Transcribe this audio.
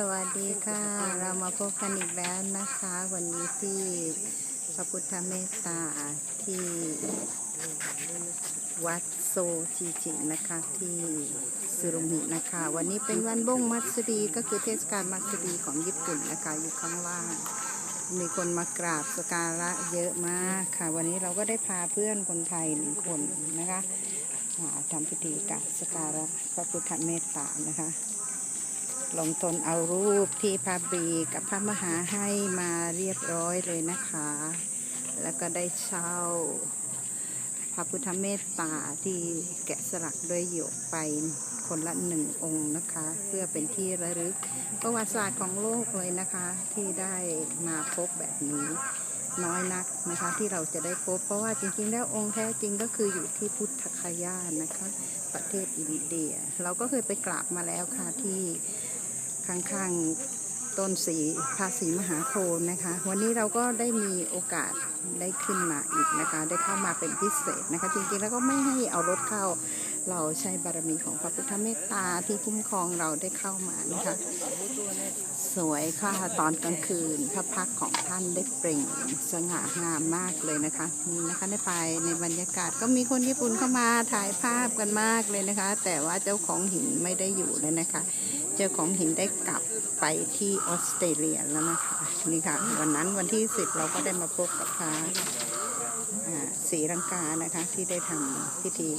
สวัสดีค่ะ เรามาพบกันอีกแล้วนะคะ วันนี้ที่พระพุทธเมตตาที่วัดโซจิจินะคะที่สุรุมินะคะ วันนี้เป็นวันบ้งมัสรีก็คือเทศกาลมัสรีของญี่ปุ่นนะคะอยู่ข้างล่าง มีคนมากราบสการะเยอะมากค่ะ วันนี้เราก็ได้พาเพื่อนคนไทยหนึ่งคนนะคะทำพิธีกราบสกการะพระพุทธเมตตานะคะ ลงตนเอารูปที่พระบีกับพระมหาให้มาเรียบร้อยเลยนะคะ แล้วก็ได้เช่า พระพุทธเมตตาที่แกะสลักด้วยหยกไปคนละหนึ่งองค์นะคะ เพื่อเป็นที่ระลึกประวัติศาสตร์ของโลกเลยนะคะ ที่ได้มาพบแบบนี้น้อยนักนะคะที่เราจะได้พบ เพราะว่าจริงๆ แล้วองค์แท้จริงก็คืออยู่ที่พุทธคยานะคะ ประเทศอินเดีย เราก็เคยไปกราบมาแล้วค่ะที่ ข้างๆต้นสีภาษีมหาโพธิ์นะคะ วันนี้เราก็ได้มีโอกาสได้ขึ้นมาอีกนะคะ ได้เข้ามาเป็นพิเศษนะคะ จริงๆแล้วก็ไม่ให้เอารถเข้า เราใช้บารมีของพระพุทธเมตตาที่คุ้มครองเราได้เข้ามานะคะ สวยค่ะตอนกลางคืนพระพักของท่านได้เปล่งสง่างามมากเลยนะคะนี่นะคะในภายในบรรยากาศก็มีคนญี่ปุ่นเข้ามาถ่ายภาพกันมากเลยนะคะ แต่ว่าเจ้าของหินไม่ได้อยู่เลยนะคะ เจ้าของหินได้กลับไปที่ออสเตรเลียแล้วนะคะนี่ค่ะวันนั้นวันที่สิบเราก็ได้มาพบกับพระศรีรังกานะคะที่ได้ทำพิธี